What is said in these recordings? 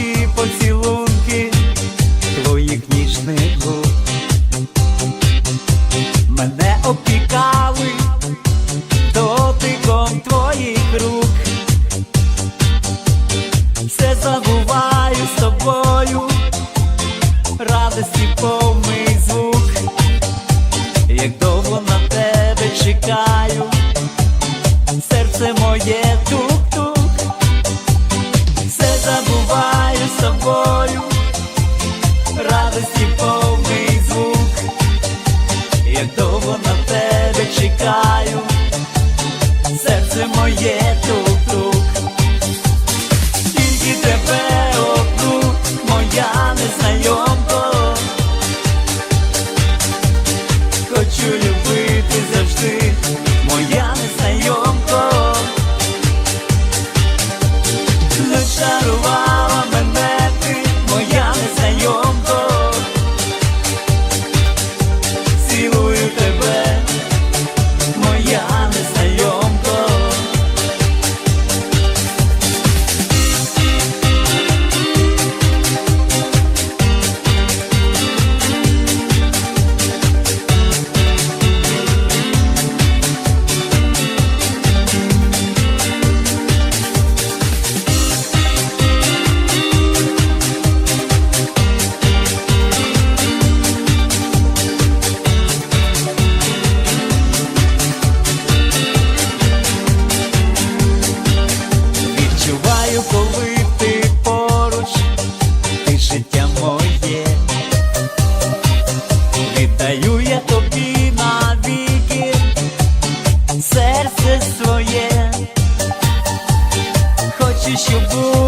солодкі поцілунки твоїх ніжних губ. Мене опікали дотиком твоїх рук, все забуваю з тобою, радості повний звук, як довго на тебе чекаю, серце моє тут. Тобою радості повний звук, як довго на тебе чекаю, серце моє тук-тук тільки тебе одну, моя незнайомка, хочу любити завжди.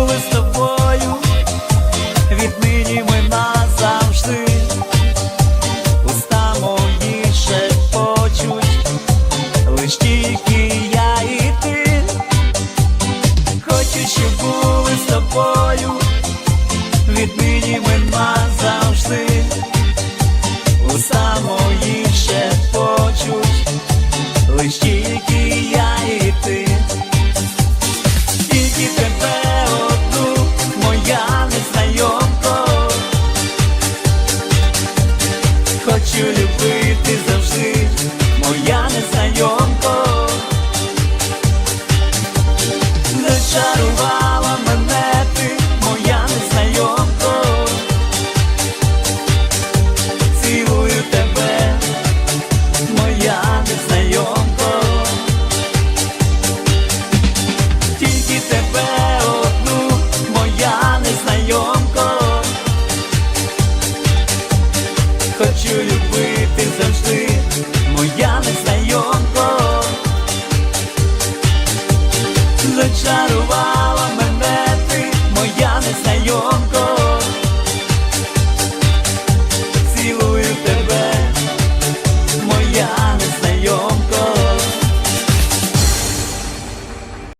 Були з тобою, віднині ми назавжди, уста мої шепочуть, лиш тільки я і ти. Хочу, щоб були з тобою, віднині ми назавжди, хочу любити завжди, моя незнайомка.